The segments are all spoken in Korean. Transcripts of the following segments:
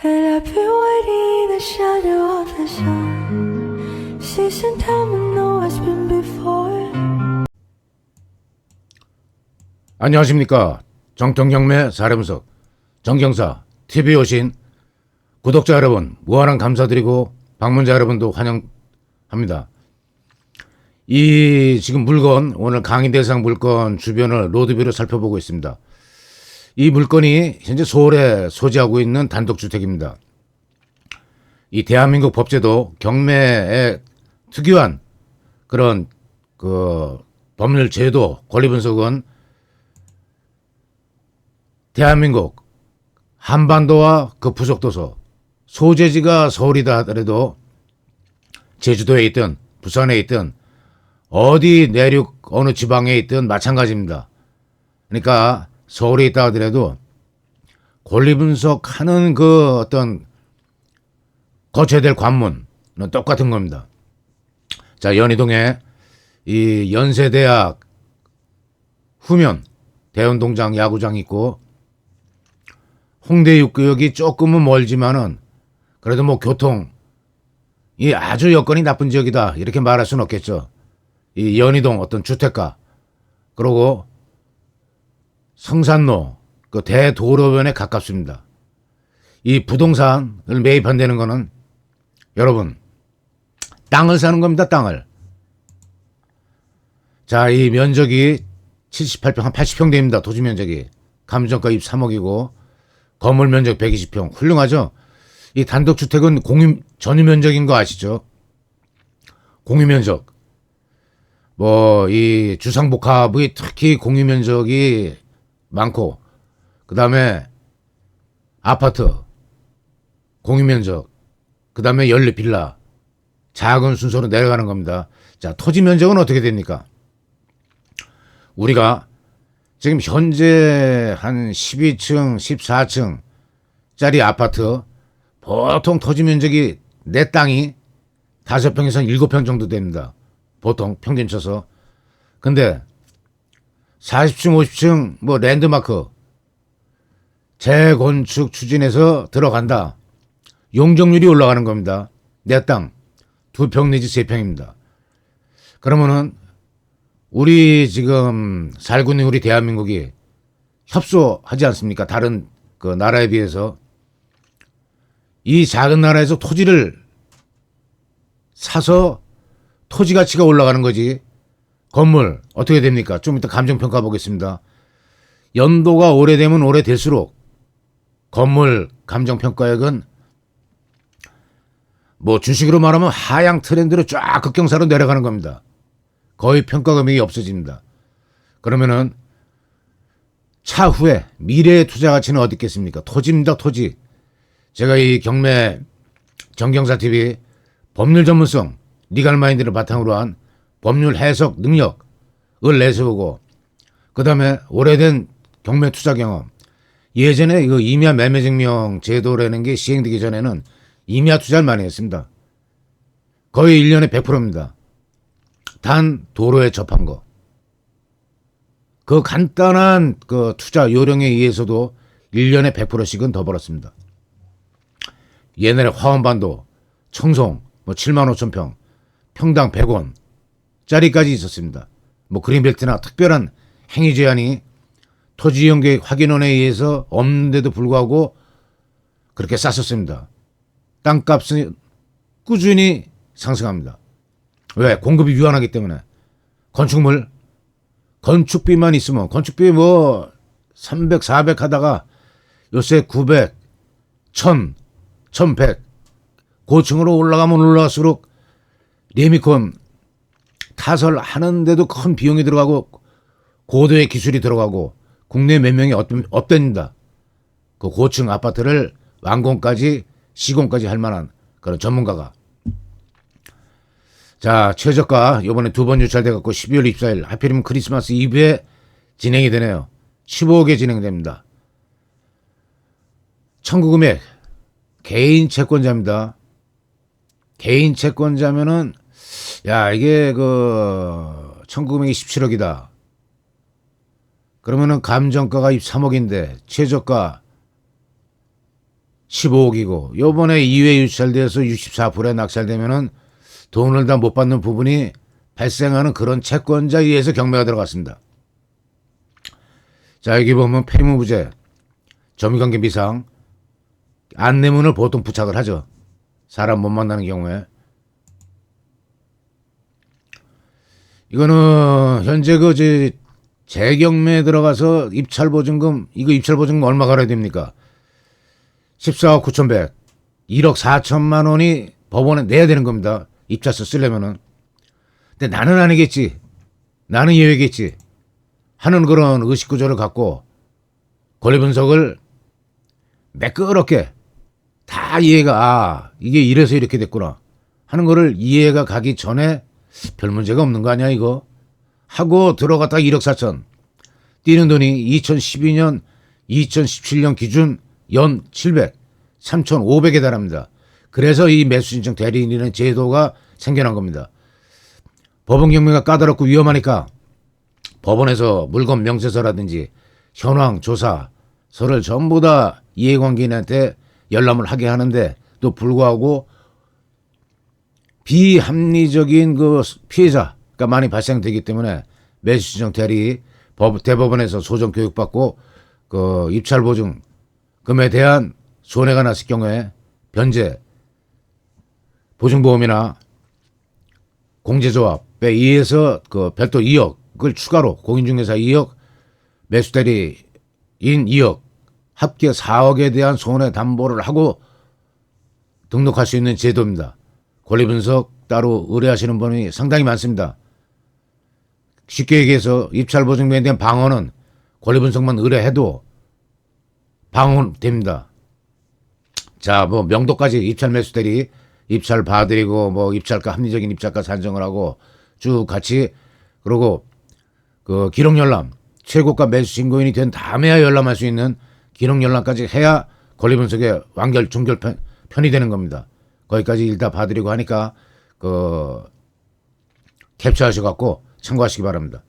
And I've been waiting in the shadow of the sun. Season time and know it's been before. 안녕하십니까. 정통경매 사례분석 정경사 TV에 오신 구독자 여러분 무한한 감사드리고 방문자 여러분도 환영합니다. 이 지금 물건 오늘 강의 대상 물건 주변을 로드뷰로 살펴보고 있습니다. 이 물건이 현재 서울에 소지하고 있는 단독주택입니다. 이 대한민국 법제도 경매에 특유한 그런 그 법률 제도 권리 분석은 대한민국 한반도와 그 부속도서 소재지가 서울이다 하더라도 제주도에 있든 부산에 있든 어디 내륙 어느 지방에 있든 마찬가지입니다. 그러니까 서울에 있다 하더라도 권리 분석하는 그 어떤 거쳐야 될 관문은 똑같은 겁니다. 자, 연희동에 이 연세대학 후면 대운동장 야구장 있고 홍대 육구역이 조금은 멀지만은 그래도 뭐 교통 이 아주 여건이 나쁜 지역이다 이렇게 말할 수는 없겠죠. 이 연희동 어떤 주택가 그리고 성산로 그 대도로변에 가깝습니다. 이 부동산을 매입한다는 거는 여러분 땅을 사는 겁니다. 땅을. 자, 이 면적이 78평 한 80평 됩니다. 도시 면적이. 감정가 23억이고 건물 면적 120평. 훌륭하죠? 이 단독주택은 공유, 전유 면적인 거 아시죠? 공유 면적. 뭐, 이 주상복합의 특히 공유 면적이 많고, 그 다음에 아파트, 공유 면적, 그 다음에 연립 빌라, 작은 순서로 내려가는 겁니다. 자, 토지 면적은 어떻게 됩니까? 우리가 지금 현재 한 12층, 14층 짜리 아파트 보통 토지 면적이 내 땅이 5평에서 7평 정도 됩니다. 보통 평균 쳐서. 근데 40층, 50층 뭐 랜드마크 재건축 추진해서 들어간다. 용적률이 올라가는 겁니다. 내 땅 두 평 내지 세 평입니다. 그러면은 우리 지금 살고 있는 우리 대한민국이 협소하지 않습니까? 다른 그 나라에 비해서 이 작은 나라에서 토지를 사서 토지 가치가 올라가는 거지. 건물 어떻게 됩니까? 좀 이따 감정 평가 보겠습니다. 연도가 오래되면 오래될수록 건물 감정 평가액은 뭐 주식으로 말하면 하향 트렌드로 쫙 극경사로 내려가는 겁니다. 거의 평가 금액이 없어집니다. 그러면은 차후에 미래의 투자 가치는 어디 있겠습니까? 토지입니다, 토지. 제가 이 경매 정경사 TV 법률 전문성, 리갈 마인드를 바탕으로 한 법률 해석 능력을 내세우고 그 다음에 오래된 경매 투자 경험. 예전에 이거 임야 매매 증명 제도라는 게 시행되기 전에는 임야 투자를 많이 했습니다. 거의 1년에 100%입니다. 단 도로에 접한 거. 그 간단한 그 투자 요령에 의해서도 1년에 100%씩은 더 벌었습니다. 옛날에 화원반도, 청송, 뭐 7만 5천 평, 평당 100원, 짜리까지 있었습니다. 뭐 그린벨트나 특별한 행위 제한이 토지이용계획 확인원에 의해서 없는데도 불구하고 그렇게 쌌었습니다. 땅값은 꾸준히 상승합니다. 왜? 공급이 유한하기 때문에. 건축물, 건축비만 있으면, 건축비 뭐, 300, 400 하다가 요새 900, 1000, 1100. 고층으로 올라가면 올라갈수록 레미콘 타설 하는데도 큰 비용이 들어가고 고도의 기술이 들어가고 국내 몇 명이 없- 없답니다. 그 고층 아파트를 완공까지 시공까지 할 만한 그런 전문가가 자, 최저가 요번에 두 번 유찰돼 갖고 12월 24일 하필이면 크리스마스 이브에 진행이 되네요. 15억에 진행됩니다. 청구 금액 개인 채권자입니다. 개인 채권자면은 야, 이게 그 청구 금액이 17억이다. 그러면은 감정가가 23억인데 최저가 15억이고 요번에 2회 유찰돼서 64%에 낙찰되면은 돈을 다 못 받는 부분이 발생하는 그런 채권자에 의해서 경매가 들어갔습니다. 자 여기 보면 폐무부재, 점유관계 미상, 안내문을 보통 부착을 하죠. 사람 못 만나는 경우에. 이거는 현재 그 제- 재경매에 들어가서 입찰 보증금 이거 입찰 보증금 얼마 가야 됩니까? 14억 9,100, 1억 4천만 원이 법원에 내야 되는 겁니다. 입찰서 쓰려면은. 근데 나는 아니겠지. 나는 예외겠지. 하는 그런 의식 구조를 갖고 권리 분석을 매끄럽게 다 이해가 아 이게 이래서 이렇게 됐구나 하는 거를 이해가 가기 전에 별 문제가 없는 거 아니야 이거 하고 들어갔다 1억 4천 뛰는 돈이 2012년 2017년 기준 연 700, 3,500에 달합니다. 그래서 이 매수 신청 대리인이라는 제도가 생겨난 겁니다. 법원 경매가 까다롭고 위험하니까 법원에서 물건 명세서라든지 현황 조사 서를 전부 다 이해관계인한테 열람을 하게 하는데 또 불구하고 비합리적인 그 피해자가 많이 발생되기 때문에 매수신청 대리 법, 대법원에서 소정 교육받고 그 입찰 보증 금에 대한 손해가 났을 경우에 변제 보증보험이나 공제조합에 의해서 그 별도 2억을 추가로 공인중개사 2억 매수대리인 2억 합계 4억에 대한 손해 담보를 하고 등록할 수 있는 제도입니다. 권리 분석 따로 의뢰하시는 분이 상당히 많습니다. 쉽게 얘기해서 입찰 보증금에 대한 방어는 권리 분석만 의뢰해도 방어됩니다. 자, 뭐 명도까지 입찰 매수 대리 입찰 봐드리고 뭐 입찰가 합리적인 입찰가 산정을 하고 쭉 같이 그러고 그 기록 열람 최고가 매수 신고인이 된 다음에야 열람할 수 있는 기록 열람까지 해야 권리 분석의 완결 종결 편, 편이 되는 겁니다. 거기까지 일다 봐드리고 하니까 그 캡처하셔 갖고 참고하시기 바랍니다.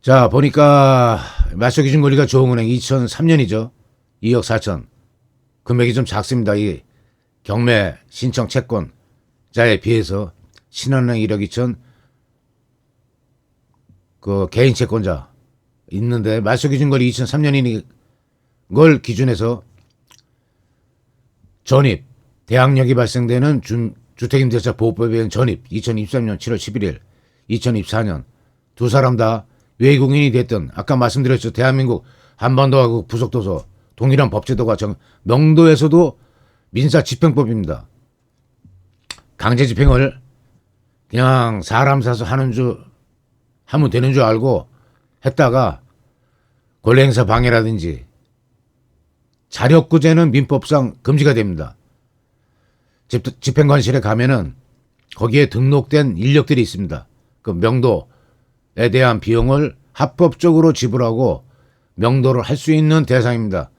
자 보니까 맞서 기준 권리가 좋은 은행 2003년이죠. 2억 4천 금액이 좀 작습니다. 이 경매 신청 채권자에 비해서 신한은행 1억 2천 그 개인 채권자 있는데 말소 기준 거리 2003년이니 걸 기준해서 전입 대항력이 발생되는 준, 주택임대차 보호법에 의한 전입 2023년 7월 11일 2024년 두 사람 다 외국인이 됐던 아까 말씀드렸죠 대한민국 한반도하고 부속도서 동일한 법제도가 정, 명도에서도 민사 집행법입니다. 강제 집행을 그냥 사람 사서 하는 줄 하면 되는 줄 알고 했다가 권리행사 방해라든지 자력구제는 민법상 금지가 됩니다. 집, 집행관실에 가면은 거기에 등록된 인력들이 있습니다. 그 명도에 대한 비용을 합법적으로 지불하고 명도를 할 수 있는 대상입니다.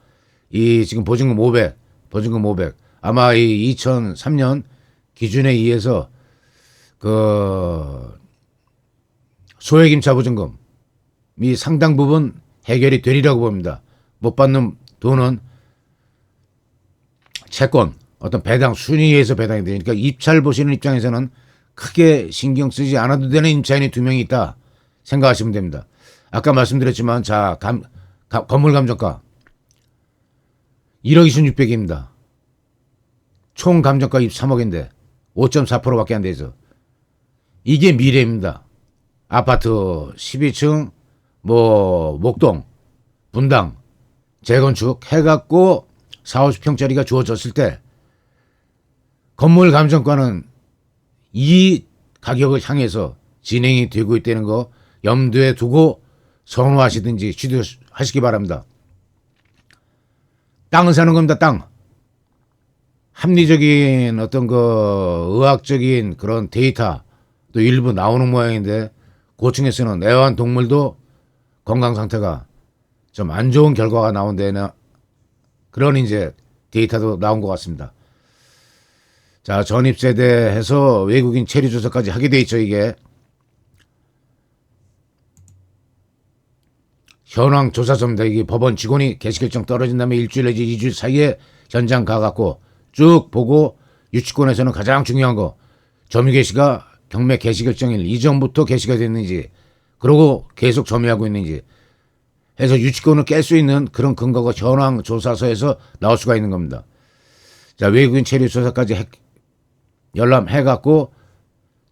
이 지금 보증금 500, 보증금 500. 아마 이 2003년 기준에 의해서 그 소액임차 보증금이 상당 부분 해결이 되리라고 봅니다. 못 받는 돈은 채권 어떤 배당 순위에 의해서 배당이 되니까 입찰 보시는 입장에서는 크게 신경 쓰지 않아도 되는 임차인이 두 명이 있다 생각하시면 됩니다. 아까 말씀드렸지만 자 감, 가- 건물 감정가 1억 2,600입니다. 총 감정가 23억인데 5.4%밖에 안 되죠. 이게 미래입니다. 아파트 12층 뭐 목동 분당 재건축 해갖고 4, 50평짜리가 주어졌을 때 건물 감정가는 이 가격을 향해서 진행이 되고 있다는 거 염두에 두고 선호하시든지 취득하시기 바랍니다. 땅을 사는 겁니다. 땅. 합리적인 어떤 그 의학적인 그런 데이터 또 일부 나오는 모양인데 고층에서는 애완동물도 건강 상태가 좀 안 좋은 결과가 나온 데는 그런 이제 데이터도 나온 것 같습니다. 자, 전입세대 해서 외국인 체류 조사까지 하게 돼 있죠, 이게. 현황 조사서입니다. 이게 법원 직원이 개시결정 떨어진 다음에 일주일 내지 이주일 사이에 현장 가갖고 쭉 보고 유치권에서는 가장 중요한 거 점유 개시가 경매 개시 결정일 이전부터 개시가 됐는지 그러고 계속 점유하고 있는지 해서 유치권을 깰 수 있는 그런 근거가 현황 조사서에서 나올 수가 있는 겁니다. 자 외국인 체류 조사까지 해, 열람해갖고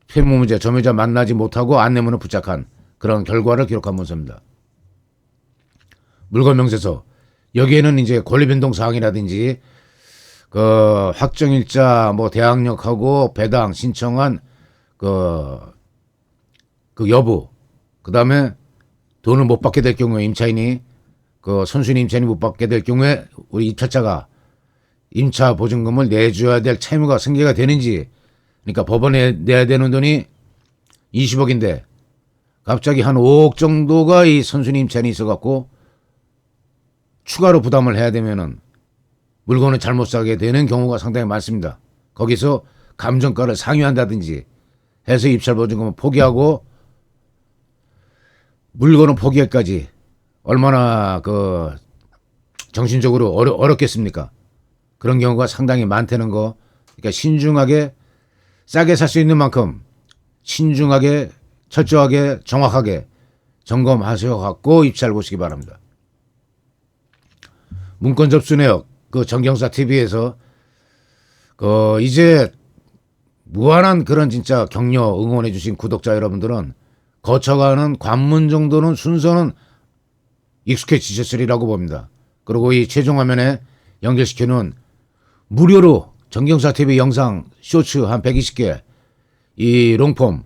피무 문제 점유자 만나지 못하고 안내문을 부착한 그런 결과를 기록한 문서입니다. 물건 명세서 여기에는 이제 권리 변동 사항이라든지 그 확정일자 뭐 대항력하고 배당 신청한 그, 그 여부 그 다음에 돈을 못 받게 될 경우에 임차인이 그 선순위 임차인이 못 받게 될 경우에 우리 입찰자가 임차 보증금을 내줘야 될 채무가 생기가 되는지 그러니까 법원에 내야 되는 돈이 20억인데 갑자기 한 5억 정도가 이 선순위 임차인이 있어갖고 추가로 부담을 해야 되면은 물건을 잘못 사게 되는 경우가 상당히 많습니다. 거기서 감정가를 상회한다든지 해서 입찰 보증금을 포기하고 물건을 포기할까지 얼마나 그 정신적으로 어려, 어렵겠습니까? 그런 경우가 상당히 많다는 거. 그러니까 신중하게 싸게 살 수 있는 만큼 신중하게 철저하게 정확하게 점검하셔 갖고 입찰 보시기 바랍니다. 문건 접수 내역 그 정경사 TV에서 그 이제 무한한 그런 진짜 격려 응원해 주신 구독자 여러분들은 거쳐가는 관문 정도는 순서는 익숙해지셨으리라고 봅니다. 그리고 이 최종 화면에 연결시켜 놓은 무료로 정경사 TV 영상 쇼츠 한 120개, 이 롱폼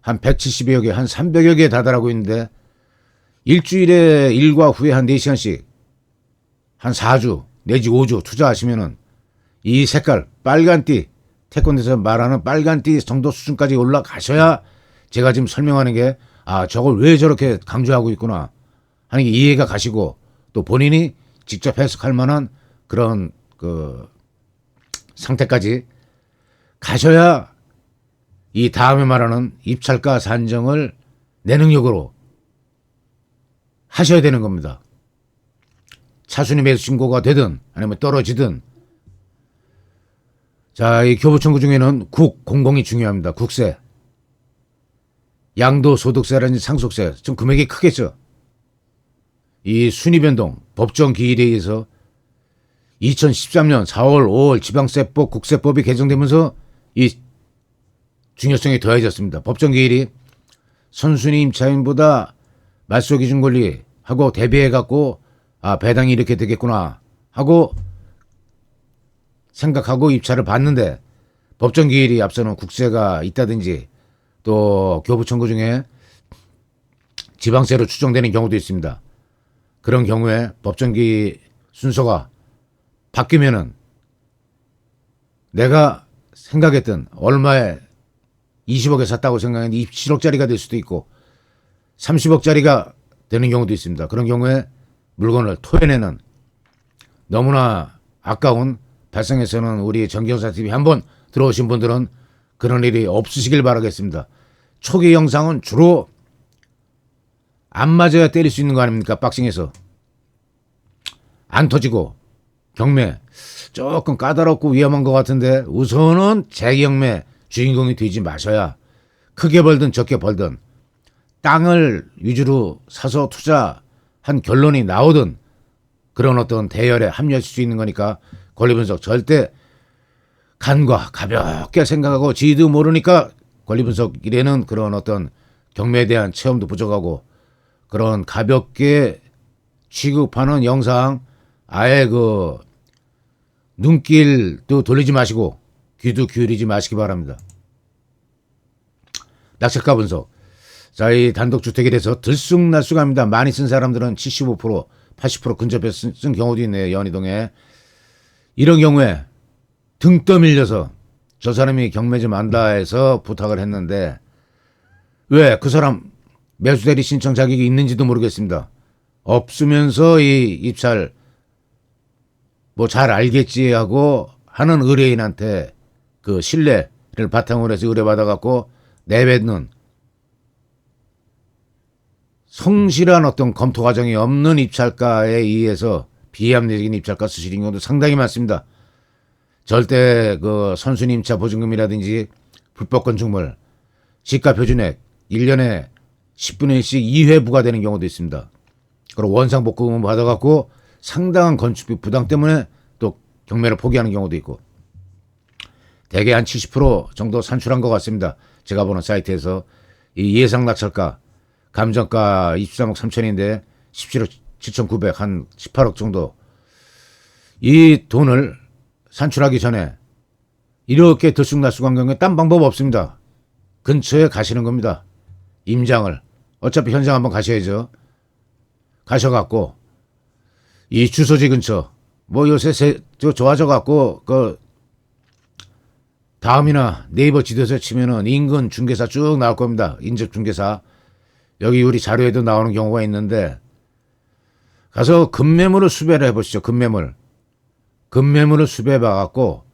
한 170여 개, 한 300여 개 다달하고 있는데 일주일에 일과 후에 한 4시간씩 한 4주 내지 5주 투자하시면은 이 색깔 빨간 띠 태권도에서 말하는 빨간 띠 정도 수준까지 올라가셔야 제가 지금 설명하는 게 아 저걸 왜 저렇게 강조하고 있구나 하는 게 이해가 가시고 또 본인이 직접 해석할 만한 그런 그 상태까지 가셔야 이 다음에 말하는 입찰가 산정을 내 능력으로 하셔야 되는 겁니다. 차순위 매수 신고가 되든 아니면 떨어지든 자, 이 교부 청구 중에는 국, 공공이 중요합니다. 국세. 양도 소득세라든지 상속세. 좀 금액이 크겠죠. 이 순위 변동, 법정 기일에 의해서 2013년 4월 5월 지방세법, 국세법이 개정되면서 이 중요성이 더해졌습니다. 법정 기일이 선순위 임차인보다 말소 기준 권리하고 대비해 갖고 아 배당이 이렇게 되겠구나 하고 생각하고 입찰을 받는데 법정 기일이 앞서는 국세가 있다든지 또 교부 청구 중에 지방세로 추정되는 경우도 있습니다. 그런 경우에 법정기 순서가 바뀌면은 내가 생각했던 얼마에 20억에 샀다고 생각했는데 27억짜리가 될 수도 있고 30억짜리가 되는 경우도 있습니다. 그런 경우에 물건을 토해내는 너무나 아까운 발생에서는 우리 정경사 TV 한번 들어오신 분들은 그런 일이 없으시길 바라겠습니다. 초기 영상은 주로 안 맞아야 때릴 수 있는 거 아닙니까? 박싱에서. 안 터지고 경매. 조금 까다롭고 위험한 것 같은데 우선은 재경매 주인공이 되지 마셔야 크게 벌든 적게 벌든 땅을 위주로 사서 투자한 결론이 나오든 그런 어떤 대열에 합류할 수 있는 거니까 권리 분석 절대 간과 가볍게 생각하고 지도 모르니까 권리 분석 이래는 그런 어떤 경매에 대한 체험도 부족하고 그런 가볍게 취급하는 영상 아예 그 눈길도 돌리지 마시고 귀도 기울이지 마시기 바랍니다. 낙찰가 분석. 자, 이 단독주택에 대해서 들쑥날쑥합니다. 많이 쓴 사람들은 75%, 80% 근접해 쓴, 쓴 경우도 있네요. 연희동에. 이런 경우에 등 떠밀려서 저 사람이 경매 좀 안다 해서 부탁을 했는데 왜 그 사람 매수대리 신청 자격이 있는지도 모르겠습니다. 없으면서 이 입찰 뭐 잘 알겠지 하고 하는 의뢰인한테 그 신뢰를 바탕으로 해서 의뢰받아 갖고 내뱉는 성실한 어떤 검토 과정이 없는 입찰가에 의해서 비합리적인 입찰가 수수인 경우도 상당히 많습니다. 절대 그 임차 보증금이라든지 불법 건축물 시가 표준액 1년에 10분의 1씩 2회 부과되는 경우도 있습니다. 그리고 원상 복구금을 받아갖고 상당한 건축비 부담 때문에 또 경매를 포기하는 경우도 있고 대개 한 70% 정도 산출한 것 같습니다. 제가 보는 사이트에서 이 예상 낙찰가 감정가 23억 3천인데 17억 7,900, 한 18억 정도. 이 돈을 산출하기 전에 이렇게 들쑥날쑥한 경우에 딴 방법 없습니다. 근처에 가시는 겁니다. 임장을. 어차피 현장 한번 가셔야죠. 가셔갖고 이 주소지 근처 뭐 요새 세, 저 좋아져 갖고 그 다음이나 네이버 지도에서 치면은 인근 중개사 쭉 나올 겁니다. 인접 중개사. 여기 우리 자료에도 나오는 경우가 있는데 가서 금매물을 수배를 해보시죠. 금매물. 금매물을 수배해 봐갖고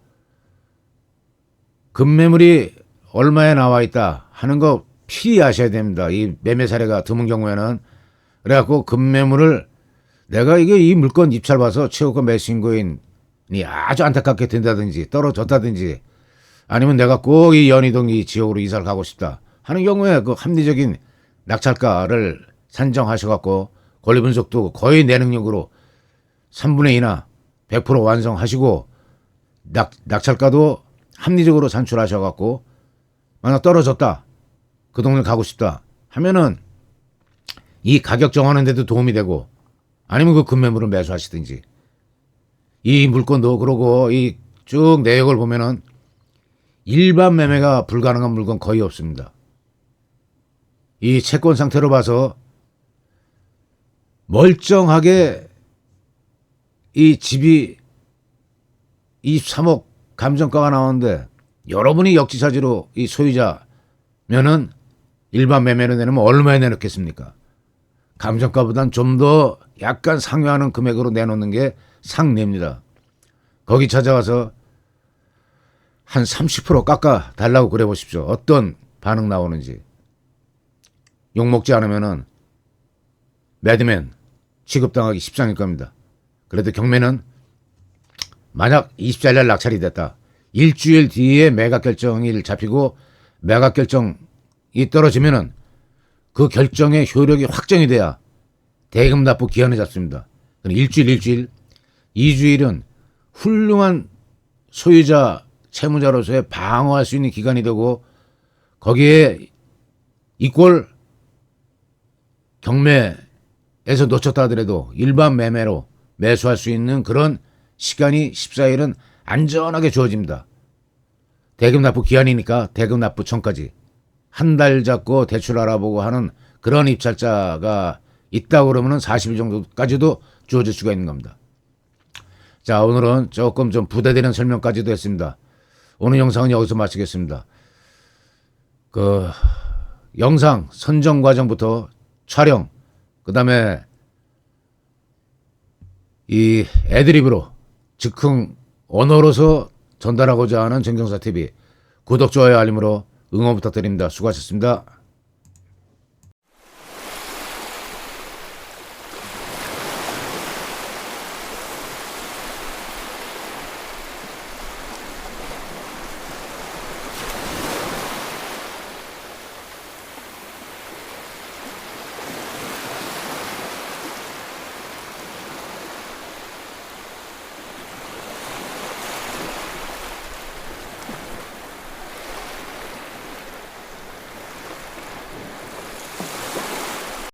금매물이 얼마에 나와 있다 하는 거 필히 아셔야 됩니다. 이 매매 사례가 드문 경우에는 그래갖고 금매물을 내가 이게 이 물건 입찰 봐서 최고가 매수인고인이 아주 안타깝게 된다든지 떨어졌다든지 아니면 내가 꼭 이 연희동 이 지역으로 이사를 가고 싶다 하는 경우에 그 합리적인 낙찰가를 산정하셔갖고 권리 분석도 거의 내 능력으로 3분의 2나 100% 완성하시고 낙, 낙찰가도 합리적으로 산출하셔갖고 만약 떨어졌다 그 동네 가고 싶다 하면은 이 가격 정하는 데도 도움이 되고 아니면 그 금매물을 매수하시든지 이 물건도 그러고 이 쭉 내역을 보면은 일반 매매가 불가능한 물건 거의 없습니다. 이 채권 상태로 봐서 멀쩡하게 이 집이 23억 감정가가 나오는데 여러분이 역지사지로 이 소유자면은 일반 매매로 내놓으면 얼마에 내놓겠습니까? 감정가보단 좀 더 약간 상회하는 금액으로 내놓는 게 상례입니다. 거기 찾아가서 한 30% 깎아 달라고 그래 보십시오. 어떤 반응 나오는지. 욕 먹지 않으면은 매드맨 취급당하기 십상일 겁니다. 그래도 경매는 만약 24일 낙찰이 됐다. 일주일 뒤에 매각 결정일 잡히고 매각 결정이 떨어지면은 그 결정의 효력이 확정이 돼야 대금 납부 기한을 잡습니다. 일주일, 일주일, 이주일은 훌륭한 소유자 채무자로서의 방어할 수 있는 기간이 되고 거기에 이꼴 경매에서 놓쳤다 하더라도 일반 매매로 매수할 수 있는 그런 시간이 14일은 안전하게 주어집니다. 대금 납부 기한이니까 대금 납부 전까지 한 달 잡고 대출 알아보고 하는 그런 입찰자가 있다 그러면은 40일 정도까지도 주어질 수가 있는 겁니다. 자, 오늘은 조금 좀 부대되는 설명까지도 했습니다. 오늘 영상은 여기서 마치겠습니다. 그 영상 선정 과정부터 촬영, 그 다음에 이 애드립으로 즉흥 언어로서 전달하고자 하는 정경사 TV 구독 좋아요 알림으로 응원 부탁드립니다. 수고하셨습니다.